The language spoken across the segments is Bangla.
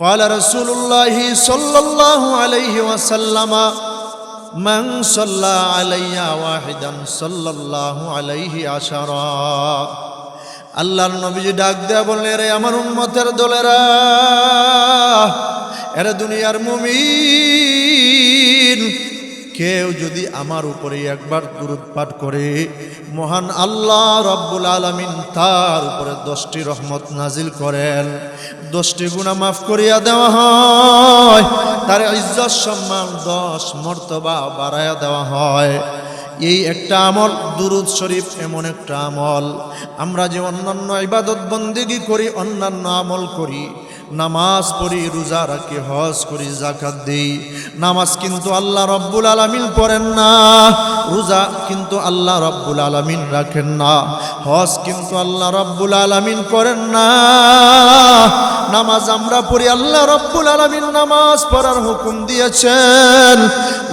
قال رسول الله صلى الله عليه وسلم من صلى علي واحدا صلى الله عليه عشرا আল্লাহর নবীজি ডাক দেয়া বললেন রে আমার উম্মতের দলেরা এরা দুনিয়ার মুমিন কেউ যদি আমার উপরে একবার দুরুদ পাঠ করে, মহান আল্লাহ রব্বুল আলমিন তার উপরে দশটি রহমত নাজিল করেন। দশটি গুণা মাফ করিয়া দেওয়া হয়, তার ইজ্জত সম্মান দশ মর্তবা বাড়াইয়া দেওয়া হয়। এই একটা আমল, দুরুদ শরীফ এমন একটা আমল। আমরা যে অন্যান্য ইবাদত বন্দিগি করি, অন্যান্য আমল করি নামাজ পড়ি, রোজা রাখি, হজ করি জাকাত দিই। নামাজ কিন্তু আল্লাহ রব্বুল আলমিন পড়েন না। রোজা কিন্তু আল্লাহ রব্বুল আলমিন রাখেন না। হজ কিন্তু আল্লাহ রব্বুল আলমিন করেন না। নামাজ আমরা পড়ি, আল্লাহ রব্বুল আলমিন নামাজ পড়ার হুকুম দিয়েছেন।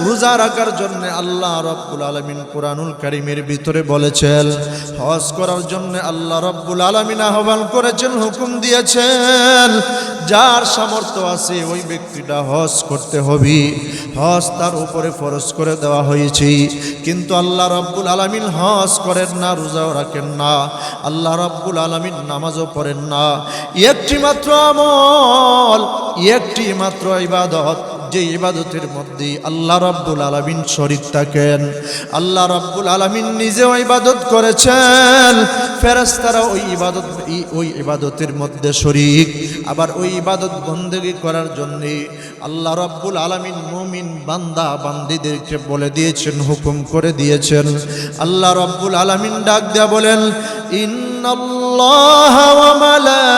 রোজা রাখার জন্য আল্লাহ রব্বুল আলামিন কোরআনুল কারিমের ভিতরে বলেছেন, হজ করার জন্য আল্লাহ রব্বুল আলামিন আহ্বান করেছেন, হুকুম দিয়েছেন, যার সামর্থ্য আছে ওই ব্যক্তিটা হজ করতে হবে। হজ তার উপরে ফরজ করে দেওয়া হয়েছে। কিন্তু আল্লাহ রব্বুল আলামিন হজ করেন না, রোজাও রাখেন না। আল্লাহ রব্বুল আলামিন নামাজও পড়েন না। একটি মাত্র আমল, একটি মাত্র ইবাদত যে ইবাদতের মধ্যে আল্লাহ রব্বুল আলমিন শরিক থাকেন। আল্লাহ রব্বুল আলমিন নিজেও ইবাদত করেছেন। ফেরেস্তারা ওই ইবাদত, ওই ইবাদতের মধ্যে শরিক। আবার ওই ইবাদত বন্দেগি করার জন্যে আল্লাহ রব্বুল আলমিন মুমিন বান্দা বান্দিদেরকে বলে দিয়েছেন, হুকুম করে দিয়েছেন। আল্লাহ রব্বুল আলমিন ডাক দেয়া বলেন, ইন্নাল্লাহ মালাইকাতাহু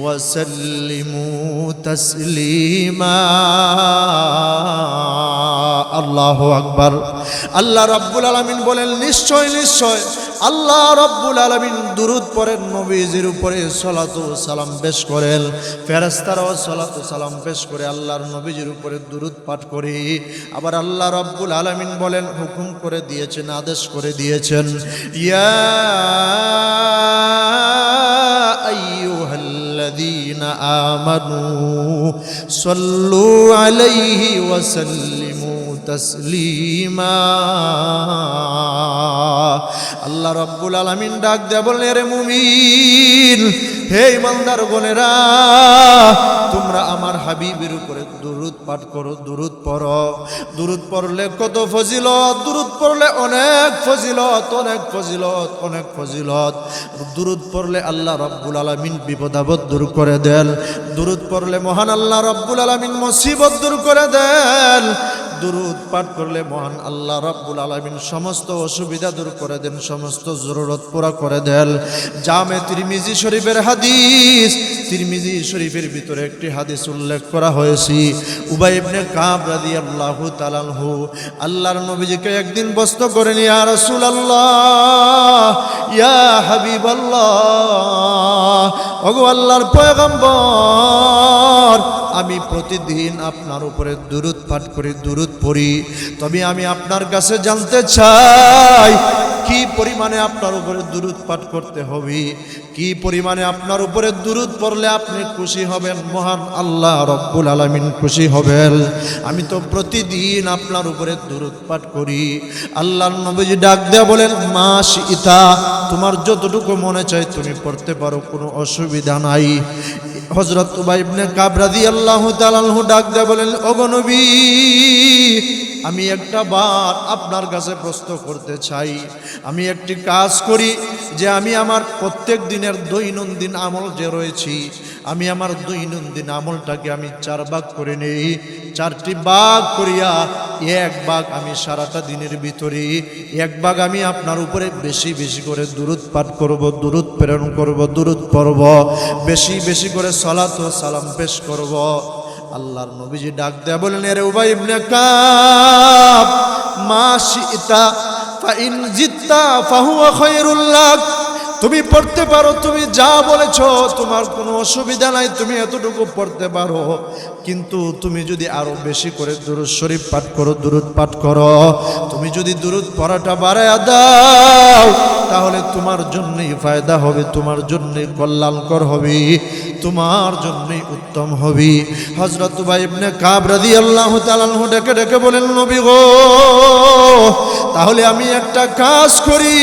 وسلموا تسليما আল্লাহ আকবার আল্লাহ রব্বুল আলমিন বলেন নিশ্চয় নিশ্চয় আল্লাহ রব্বুল আলমিন দুরুদ পরেন নবীজির উপরে সলাতু সালাম পেশ করেন ফেরাস্তারাও সলাতু সালাম পেশ করে আল্লাহর নবীজির উপরে দুরুদ পাঠ করি আবার আল্লাহ রব্বুল আলমিন বলেন হুকুম করে দিয়েছেন আদেশ করে দিয়েছেন ইয়া آمنوا صلوا عليه وسلموا. তসলিমা। আল্লাহ রব্বুল আলমিন ডাক দেব বললেন রে মুমিন, হে ইমানদার গোনেরা তোমরা আমার হাবিবের উপরে দুরুদ পাঠ করো, দুরুদ পড়ো। দুরুদ পড়লে কত ফজিলত, দুরুদ পড়লে অনেক ফজিলত অনেক ফজিলত অনেক ফজিলত। দুরুদ পড়লে আল্লাহ রব্বুল আলমিন বিপদাবদ দূর করে দেন। দুরুদ পড়লে মহান আল্লাহ রব্বুল আলমিন মসিবত দূর করে দেন। দুরুদ পাঠ করলে মহান আল্লাহ রব্বুল আলমিন সমস্ত অসুবিধা দূর করে দেন, সমস্ত জরুরত পুরা করে দেন। জামে তিরমিজি শরীফের হাদিস, তিরমিজি শরীফের ভিতরে একটি হাদিস উল্লেখ করা হয়েছে। উবাই ইবনে কাব রাদিয়াল্লাহু তাআলাহু আল্লাহর নবীজিকে একদিন বস্ত করে নিয়ে আর রাসূল আল্লাহ ইয়া হাবিবাল্লাহ, ওগো আল্লাহর পয়গম্বর আমি প্রতিদিন আপনার উপরে দুরুদ পাঠ করি, দুরুদ পড়ি। তবে আমি আপনার কাছে জানতে চাই, কি পরিমাণে আপনার উপরে দুরুদ পাঠ করতে হবে? কি পরিমাণে আপনার উপরে দুরুদ পড়লে আপনি খুশি হবেন? মহান আল্লাহ রব্বুল আলমিন খুশি হবেন। আমি তো প্রতিদিন আপনার উপরে দুরুদ পাঠ করি। আল্লাহর নবীজি ডাক দেয়া বলেন মাস ইতা তোমার যতটুকু মনে চাই তুমি পড়তে পারো, কোনো অসুবিধা নাই। হজরত উবাইবনে কাবরাদি আল্লাহ তালাহু ডাক দেয় বলেন অগনবী আমি একটা বার আপনার কাছে প্রশ্ন করতে চাই। আমি একটি কাজ করি যে আমি আমার প্রত্যেক দিনের দৈনন্দিন আমল যে রয়েছি আমি আমার দৈনন্দিন আমলটাকে আমি চার ভাগ করে নেই, চারটি ভাগ করিয়া এক বাঘ আমি সারাটা দিনের ভিতরে, এক বাঘ আমি আপনার উপরে বেশি বেশি করে দূরত পাঠ করব দূরত প্রেরণ করব দূরত পড়ব, বেশি বেশি করে সলাত ও সালাম পেশ করব। আল্লাহর নবীজি ডাক দেয়া বলেন এর উবাই মা শিতা, ফাইন জিত্তা ফাহুয়া খায়রুল তুমি পড়তে পারো, তুমি যা বলেছ, তোমার কোনো অসুবিধা নাই, তুমি এতটুকু পড়তে পারো। কিন্তু তুমি যদি আরও বেশি করে দুরুদ শরীফ পাঠ করো, দুরুদ পাঠ করো, তুমি যদি দুরুদ পড়াটা বাড়ায় দাও, তাহলে তোমার জন্যই ফায়দা হবে, তোমার জন্যই কল্যাণকর হবে, তোমার জন্যই উত্তম হবে। হজরত ভাই ইবনে কাব রাদিয়াল্লাহু তাআলা আনহু ডেকে ডেকে বলেন, নবী গো, তাহলে আমি একটা কাজ করি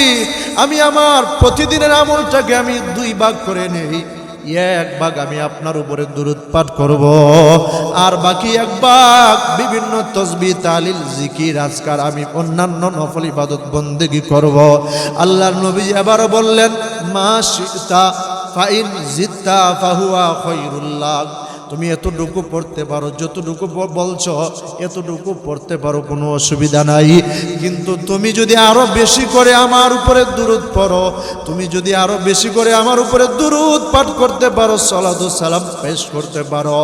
আমি আমার প্রতিদিনের আমলটাকে আমি দুই ভাগ করে নেই। এক ভাগ আমি আপনার উপরে দূরত পাঠ করব। আর বাকি এক ভাগ বিভিন্ন তসবি, তালিল, জিকির, আজকার আমি অন্যান্য নফল ইবাদত বন্দেগি করব। আল্লাহর নবী এবারও বললেন, মা শিতা ফাইন জিতা ফাহুয়া খৈরুল্লাহ তুমি এতটুকু পড়তে পারো, যতটুকু বলছো, এতটুকু পড়তে পারো, কোনো অসুবিধা নাই। কিন্তু তুমি যদি আরও বেশি করে আমার উপরে দুরুদ পড়ো, তুমি যদি আরও বেশি করে আমার উপরে দুরুদ পাঠ করতে পারো সলাদু সালাম পেশ করতে পারো,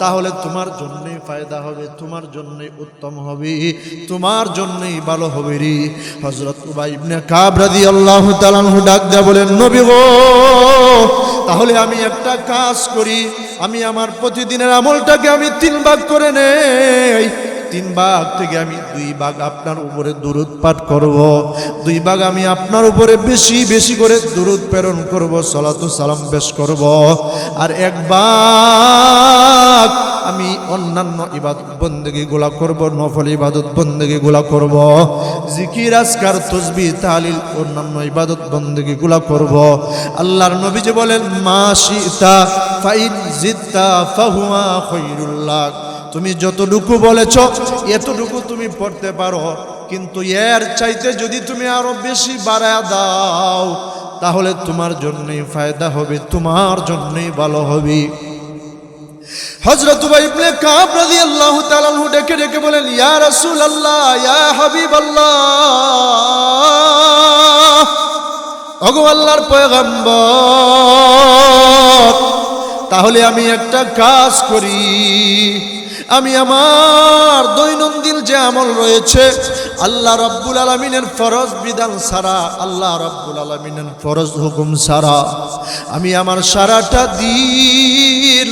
তাহলে তোমার জন্যই ফায়দা হবে, তোমার জন্যই উত্তম হবে, তোমার জন্যই ভালো হবে রে। হজরত উবাই ইবনে কাব রাদিয়াল্লাহু তাআলা আনহু ডাক দেয়া বলেন, নবী গো তাহলে আমি একটা কাজ করি। আমি আমার প্রতিদিনের আমলটাকে আমি তিন ভাগ করে নেই। তিন ভাগ থেকে আমি দুই ভাগ আপনার উপরে দূরত পাঠ করব। দুই ভাগ আমি আপনার উপরে বেশি বেশি করে দূরত প্রেরণ করব, সলাতু সালাম পেশ করব। আর এক ভাগ আমি অন্যান্য ইবাদত বন্দেগি গুলা করব, নফল ইবাদত বন্দেগি গোলা করব, জিকির, আজকার, তসবি তালিল অন্যান্য ইবাদত বন্দেগি গুলা করব। আল্লাহর নবী যে বলেন, মা শিতা ফাইন জিত্তা ফাহুয়া খৈরুল্লাহ। তুমি যতটুকু বলেছ, এতটুকু তুমি পড়তে পারো। কিন্তু এর চাইতে যদি তুমি আরও বেশি বাড়ায় দাও, তাহলে তোমার জন্যই ফায়দা হবে, তোমার জন্যই ভালো হবে। উবাই ইবনে কাব রাদিয়াল্লাহু তাআলা ডেকে ডেকে বলেন, ইয়া রাসূলুল্লাহ, ইয়া হাবিবাল্লাহ, ওগো আল্লাহর পয়গম্বর, তাহলে আমি একটা কাজ করি। আমি আমার দৈনন্দিন যে আমল রয়েছে, আল্লাহ রব্বুল আলমিনের ফরজ বিধান সারা আল্লাহ রব্বুল আলমিনের ফরজ হুকুম সারা আমি আমার সারাটা দিন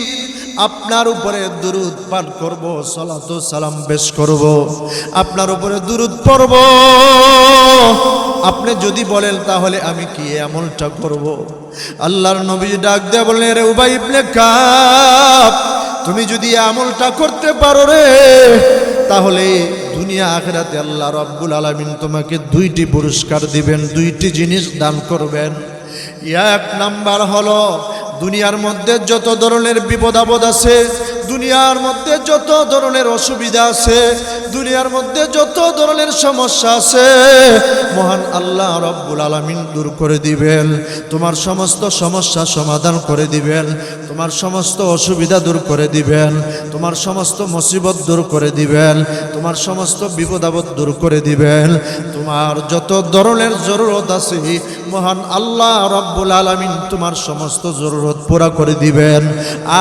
আপনার উপরে দুরুদ পাঠ করব, সলাত সালাম বেশ করব। আপনার উপরে দুরুদ পড়ব। আপনি যদি বলেন, তাহলে আমি কি এই আমলটা করব? আল্লাহর নবী ডাক দেয়া বললেন রে উবাই ইবনে কাপ তুমি যদি আমলটা করতে পারো রে, তাহলে দুনিয়া আখেরাতে আল্লাহ রব্বুল আলামিন তোমাকে দুইটি পুরস্কার দিবেন, দুইটি জিনিস দান করবেন। এক নাম্বার হলো দুনিয়ার মধ্যে যত ধরনের বিপদ আপদ আছে দুনিয়ার মধ্যে যত ধরনের অসুবিধা আছে, দুনিয়ার মধ্যে যত ধরনের সমস্যা আছে, মহান আল্লাহ রব্বুল আলামিন দূর করে দিবেন। তোমার সমস্ত সমস্যা সমাধান করে দিবেন, তোমার সমস্ত অসুবিধা দূর করে দিবেন, তোমার সমস্ত মুসিবত দূর করে দিবেন, তোমার সমস্ত বিপদ আপদ দূর করে দিবেন। তোমার যত ধরনের জরুরত আছে, মহান আল্লাহ রব্বুল আলামিন তোমার সমস্ত জরুরত পুরা করে দিবেন।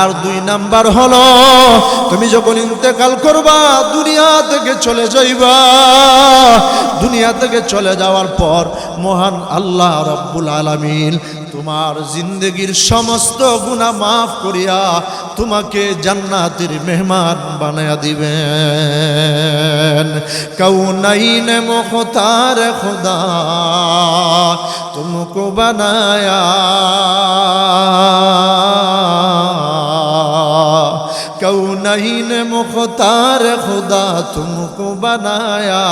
আর দুই নাম্বার হলো তুমি যখন ইন্তেকাল করবা, দুনিয়া থেকে চলে যাইবা। দুনিয়া থেকে চলে যাওয়ার পর মহান আল্লাহ রব্বুল আলামিন তোমার জিন্দগির সমস্ত গুনাহ মাফ করিয়া তোমাকে জান্নাতের মেহমান বানায়া দিবেন। কৌনাইন মুখতার খুদা کیوں نہیں نے مختار خدا تم کو بنایا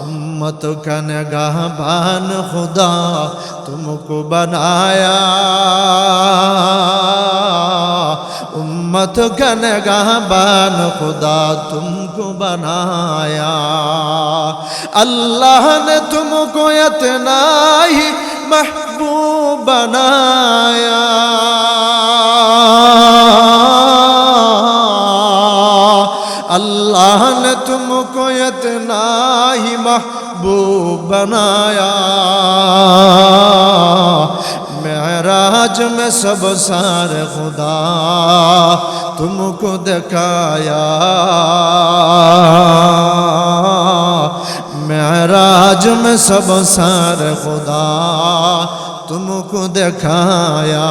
امت کا نگاہ بان خدا تم کو بنایا امت کا نگاہ بان خدا تم کو بنایا اللہ نے تم کو اتنا ہی محبوب بنایا महबूब बनाया महराज में सब सार खुदा तुमको दिखाया महराज में सब सार खुदा तुमको दिखाया